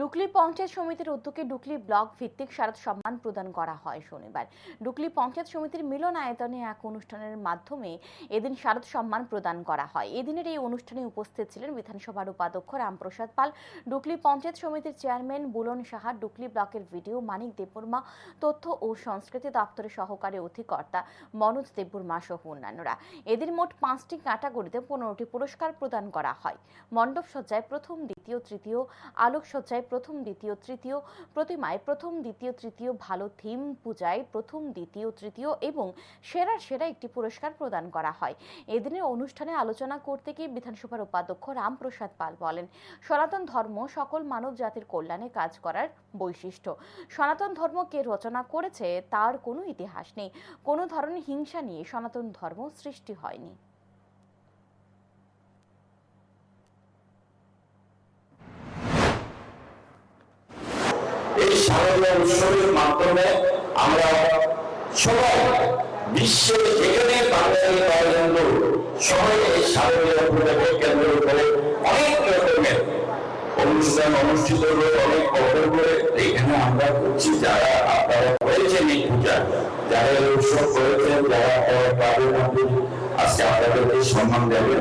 ডুকলি পঞ্চায়েত সমিতির উদ্যোগে ডুকলি ব্লক ভিত্তিক শারদ সম্মান প্রদান করা হয় শনিবার। ডুকলি পঞ্চায়েত সমিতির মিলন আয়তনে এক অনুষ্ঠানের মাধ্যমে এদিন শারদ সম্মান প্রদান করা হয়। এদিনের এই অনুষ্ঠানে উপস্থিত ছিলেন বিধানসভার উপাধ্যক্ষ রামপ্রসাদ পাল, ডুকলি পঞ্চায়েত সমিতির চেয়ারম্যান বুলন সাহা, ডুকলি ব্লকের ভিডিও মানিক দেববর্মা, তথ্য ও সংস্কৃতি দপ্তরের সহকারী অধিকর্তা মনোজ দেববর্মা সহ অন্যান্যরা। এদিন মোট পাঁচটি ক্যাটাগরিতে পনেরোটি পুরস্কার প্রদান করা হয়। মণ্ডপ সজ্জায় প্রথম দ্বিতীয়, তৃতীয় আলোকসজ্জায় প্রথম দ্বিতীয়, তৃতীয় প্রতিমায় প্রথম দ্বিতীয়, তৃতীয় ভালো থিম পূজায় প্রথম দ্বিতীয়, তৃতীয় এবং সেরা সেরা একটি পুরস্কার প্রদান করা হয়। এদিনের অনুষ্ঠানে আলোচনা করতে গিয়ে বিধানসভার উপাধ্যক্ষ রামপ্রসাদ পাল বলেন, সনাতন ধর্ম সকল মানব জাতির কল্যাণে কাজ করার বৈশিষ্ট্য। সনাতন ধর্ম কে রচনা করেছে তার কোনো ইতিহাস নেই। কোনো ধরনের হিংসা নিয়ে সনাতন ধর্ম সৃষ্টি হয়নি। এই শারদীয় উৎসবের মাধ্যমে আমরা সবাই বিশ্বের যেখানে বাঙালি নরেন্দ্র সবাই এই শারদীয় পূজাকে কেন্দ্র করে অনেক রকমের অনুষ্ঠান অনুষ্ঠিত হয়ে অনেক কঠোর করে এখানে আমরা করছি। যারা আপনারা করেছেন এই পূজা, যারা এই উৎসব করেছেন, যারা মধ্যে আজকে আপনাদেরকে সম্মান দেবে